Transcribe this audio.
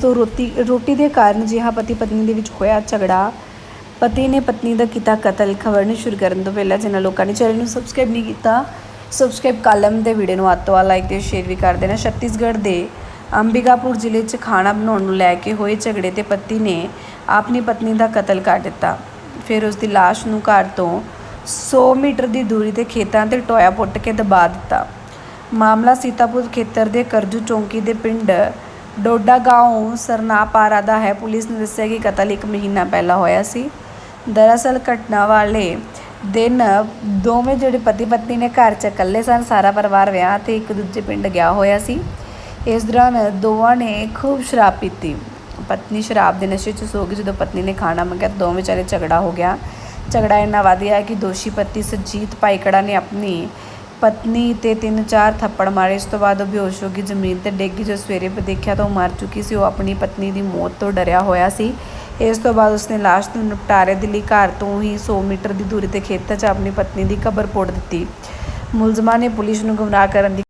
ਤੋਂ ਰੋਟੀ ਰੋਟੀ ਦੇ ਕਾਰਨ ਜਿਹਾ ਪਤੀ ਪਤਨੀ ਦੇ ਵਿੱਚ ਹੋਇਆ ਝਗੜਾ। ਪਤੀ ਨੇ ਪਤਨੀ ਦਾ ਕੀਤਾ ਕਤਲ। ਖਬਰ ਨੂੰ ਸ਼ੁਰੂ ਕਰਨ ਤੋਂ ਪਹਿਲਾਂ ਜਿਨ੍ਹਾਂ ਲੋਕਾਂ ਨੇ ਚੈਨਲ ਨੂੰ ਸਬਸਕ੍ਰਾਈਬ ਨਹੀਂ ਕੀਤਾ, ਸਬਸਕ੍ਰਾਈਬ ਕਾਲਮ ਦੇ ਵੀਡੀਓ ਨੂੰ ਅੱਤਵਾ ਲਾਈਕ ਤੇ ਸ਼ੇਅਰ ਵੀ ਕਰ ਦੇਣਾ। ਛੱਤੀਸਗੜ੍ਹ ਦੇ ਅੰਬਿਕਾਪੁਰ ਜ਼ਿਲ੍ਹੇ 'ਚ ਖਾਣਾ ਬਣਾਉਣ ਨੂੰ ਲੈ ਕੇ ਹੋਏ ਝਗੜੇ ਤੇ ਪਤੀ ਨੇ ਆਪਣੀ ਪਤਨੀ ਦਾ ਕਤਲ ਕਰ ਦਿੱਤਾ। ਫਿਰ ਉਸ ਦੀ ਲਾਸ਼ ਨੂੰ ਘਰ ਤੋਂ 100 ਮੀਟਰ ਦੀ ਦੂਰੀ ਤੇ ਖੇਤਾਂ ਤੇ ਟੋਇਆ ਪੁੱਟ ਕੇ ਦਬਾ ਦਿੱਤਾ। ਮਾਮਲਾ ਸੀਤਾਪੁਰ ਖੇਤਰ ਦੇ ਕਰਜੂ ਚੌਂਕੀ ਦੇ ਪਿੰਡ ਡੋਡਾ ਗਾঁव ਸਰਨਾਪਾਰਾ ਦਾ ਹੈ। ਪੁਲਿਸ ਨੇ ਦੱਸਿਆ ਕਿ ਕਤਲ ਇੱਕ ਮਹੀਨਾ ਪਹਿਲਾਂ ਹੋਇਆ ਸੀ। ਦਰਅਸਲ ਘਟਨਾ ਵਾਲੇ ਦਿਨ ਦੋਵੇਂ ਜਿਹੜੇ ਪਤੀ ਪਤਨੀ ਨੇ ਘਰ 'ਚ ਇਕੱਲੇ ਸਨ, ਸਾਰਾ ਪਰਿਵਾਰ ਵਿਆਹ ਤੇ ਇੱਕ ਦੂਜੇ ਪਿੰਡ ਗਿਆ ਹੋਇਆ ਸੀ। ਇਸ ਦੌਰਾਨ ਦੋਵਾਂ ਨੇ ਖੂਬ ਸ਼ਰਾਬ ਪੀਤੀ। ਪਤਨੀ ਸ਼ਰਾਬ ਦੇ ਨਸ਼ੇ 'ਚ ਸੋ ਗਈ। ਜਦੋਂ ਪਤਨੀ ਨੇ ਖਾਣਾ ਮੰਗਿਆ ਦੋਵੇਂ ਵਿਚਾਰੇ ਝਗੜਾ ਹੋ ਗਿਆ। ਝਗੜਾ ਇੰਨਾ ਵੱਧ ਗਿਆ ਕਿ ਦੋਸ਼ੀ ਪਤੀ ਸੁਰਜੀਤ ਪਾਈਕੜਾ ਨੇ ਆਪਣੀ ਪਤਨੀ ਤੇ ਤਿੰਨ ਚਾਰ ਥੱਪੜ ਮਾਰੇ। ਇਸ ਤੋਂ ਬਾਅਦ ਉਹ ਬੇਹੋਸ਼ ਹੋ ਗਈ, ਜ਼ਮੀਨ ਤੇ ਡਿੱਗ ਗਈ। ਜਦੋਂ ਸਵੇਰੇ ਦੇਖਿਆ ਤਾਂ ਉਹ ਮਰ ਚੁੱਕੀ ਸੀ। ਉਹ ਆਪਣੀ ਪਤਨੀ ਦੀ ਮੌਤ ਤੋਂ ਡਰਿਆ ਹੋਇਆ ਸੀ। ਇਸ ਤੋਂ ਬਾਅਦ ਉਸਨੇ ਲਾਸ਼ ਨੂੰ ਨਿਪਟਾਰੇ ਦੇ ਲਈ ਘਰ ਤੋਂ ਹੀ 100 ਮੀਟਰ ਦੀ ਦੂਰੀ ਤੇ ਖੇਤਾਂ 'ਚ ਆਪਣੀ ਪਤਨੀ ਦੀ ਕਬਰ ਪੁੱਟ ਦਿੱਤੀ। ਮੁਲਜ਼ਮਾਂ ਨੇ ਪੁਲਿਸ ਨੂੰ ਗੁੰਮਰਾਹ ਕਰਨ ਦੀ